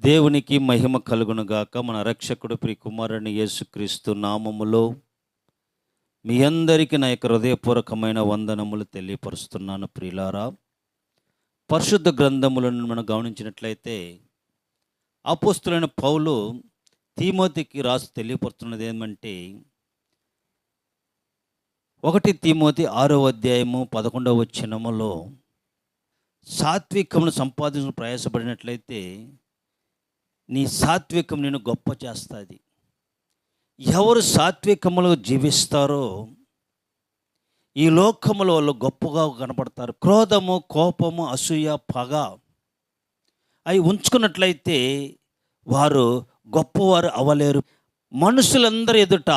దేవునికి మహిమ కలుగునుగాక మన రక్షకుడు ప్రి కుమారుని యేసుక్రీస్తు నామములో మీ అందరికీ నా యొక్క హృదయపూర్వకమైన వందనములు తెలియపరుస్తున్నాను ప్రియులారా. పరిశుద్ధ గ్రంథములను మనం గమనించినట్లయితే అపోస్తులైన పౌలు తీమోతికి రాసి తెలియపరుస్తున్నది ఏమంటే ఒకటి తీమోతి ఆరో అధ్యాయము పదకొండవ వచ్చినములో సాత్వికమును సంపాదించడం ప్రయాసపడినట్లయితే నీ సాత్వికం నేను గొప్ప చేస్తుంది. ఎవరు సాత్వికములో జీవిస్తారో ఈ లోకములో వాళ్ళు గొప్పగా కనపడతారు. క్రోధము కోపము అసూయ పగ అవి ఉంచుకున్నట్లయితే వారు గొప్పవారు అవ్వలేరు. మనుషులందరి ఎదుట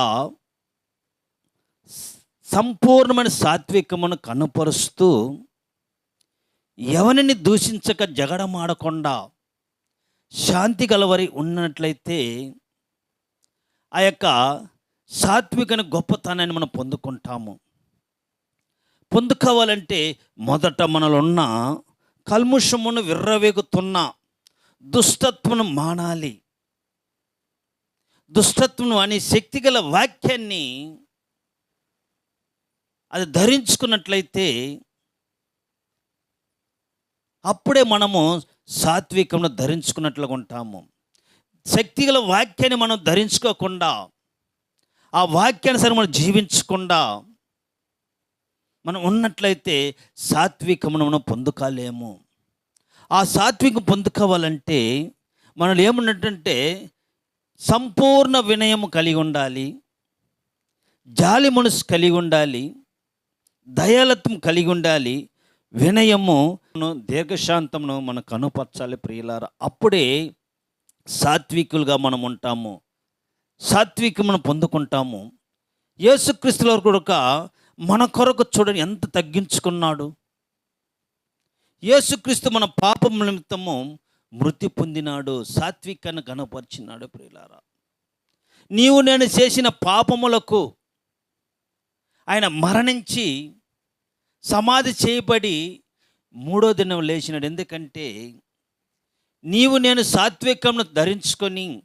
సంపూర్ణమైన సాత్వికమును కనుపరుస్తూ ఎవరిని దూషించక జగడమాడకుండా శాంతి కలవరి ఉన్నట్లయితే ఆ యొక్క సాత్వికన గొప్పతనాన్ని మనం పొందుకుంటాము. పొందుకోవాలంటే మొదట మనలో ఉన్న కల్ముషమును విర్రవేగుతున్న దుష్టత్వను మానాలి. దుష్టత్వను అనే శక్తిగల వాక్యాన్ని అది ధరించుకున్నట్లయితే అప్పుడే మనము సాత్వికమును ధరించుకున్నట్లుగా ఉంటాము. శక్తిగల వాక్యాన్ని మనం ధరించుకోకుండా ఆ వాక్యానుసారం మనం జీవించకుండా మనం ఉన్నట్లయితే సాత్వికమును మనం పొందుకోలేము. ఆ సాత్వికం పొందుకోవాలంటే మనం ఏమున్నట్టంటే సంపూర్ణ వినయం కలిగి ఉండాలి జాలి మనసు కలిగి ఉండాలి దయాలత్వం కలిగి ఉండాలి వినయము దీర్ఘశాంతమును మనం కనుపరచాలి ప్రియులారా. అప్పుడే సాత్వికులుగా మనం ఉంటాము. సాత్వికమును పొందుకుంటాము. యేసుక్రీస్తుల కొరక మన కొరకు చూడని ఎంత తగ్గించుకున్నాడు. యేసుక్రీస్తు మన పాపం నిమిత్తము మృతి పొందినాడు సాత్వికాన్ని కనపరిచినాడు ప్రియులారా. నీవు నేను చేసిన పాపములకు ఆయన మరణించి సమాధి చేయబడి మూడో దినం లేచినాడు. ఎందుకంటే నీవు నేను సాత్వికంను ధరించుకొని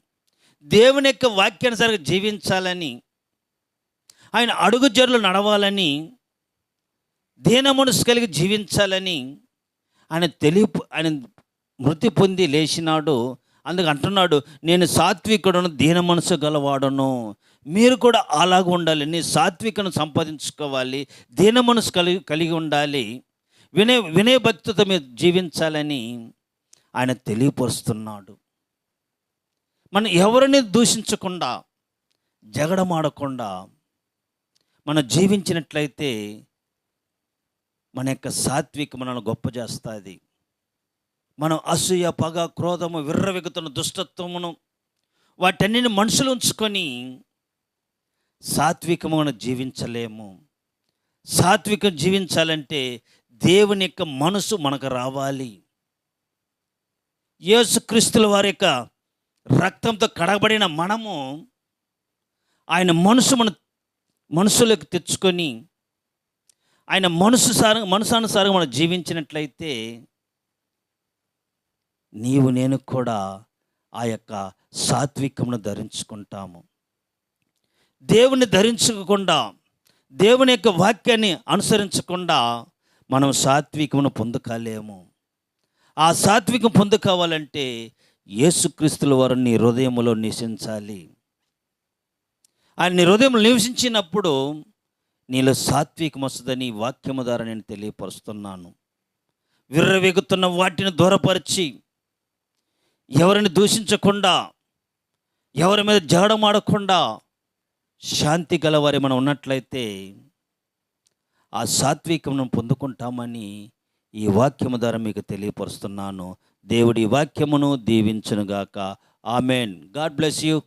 దేవుని యొక్క వాక్యానుసారంగా జీవించాలని ఆయన అడుగు జరులు నడవాలని దీన మనసు కలిగి జీవించాలని ఆయన తెలియ ఆయన మృతి పొంది లేచినాడు. అందుకు అంటున్నాడు నేను సాత్వికుడును దీన మనసు గలవాడును. మీరు కూడా అలాగ ఉండాలి. నీ సాత్వికను సంపాదించుకోవాలి. దీన మనసు కలిగి కలిగి ఉండాలి. వినయ వినయ మీరు జీవించాలని ఆయన తెలియపరుస్తున్నాడు. మనం ఎవరిని దూషించకుండా జగడమాడకుండా మనం జీవించినట్లయితే మన యొక్క సాత్విక మనల్ని గొప్ప చేస్తుంది మనం అసూయ పగ క్రోధము విర్రవిగుతున్న దుష్టత్వమును వాటన్నిటిని మనుషులు ఉంచుకొని సాత్వికమును జీవించలేము. సాత్వికం జీవించాలంటే దేవుని యొక్క మనసు మనకు రావాలి. యేసుక్రీస్తుల వారి యొక్క రక్తంతో కడగబడిన మనము ఆయన మనసు మన మనసులోకి తెచ్చుకొని ఆయన మనసు సార మనసానుసారంగా మనం జీవించినట్లయితే నీవు నేను కూడా ఆ యొక్క సాత్వికమును ధరించుకుంటాము. దేవుని ధరించకుండా దేవుని యొక్క వాక్యాన్ని అనుసరించకుండా మనం సాత్వికమును పొందుకోలేము. ఆ సాత్వికం పొందుకోవాలంటే యేసుక్రీస్తుల వారు నీ హృదయంలో నివసించాలి. ఆయన నీ హృదయంలో నివసించినప్పుడు నీలో సాత్వికం వస్తుందని వాక్యము ద్వారా నేను తెలియపరుస్తున్నాను. విర్రవెగుతున్న వాటిని దూరపరిచి ఎవరిని దూషించకుండా ఎవరి మీద జాడమాడకుండా శాంతి గలవారి మనం ఉన్నట్లయితే ఆ సాత్వికమును పొందుకుంటామని ఈ వాక్యము ద్వారా మీకు తెలియపరుస్తున్నాను. దేవుడి వాక్యమును దీవించునుగాక. ఆమెన్. God bless you.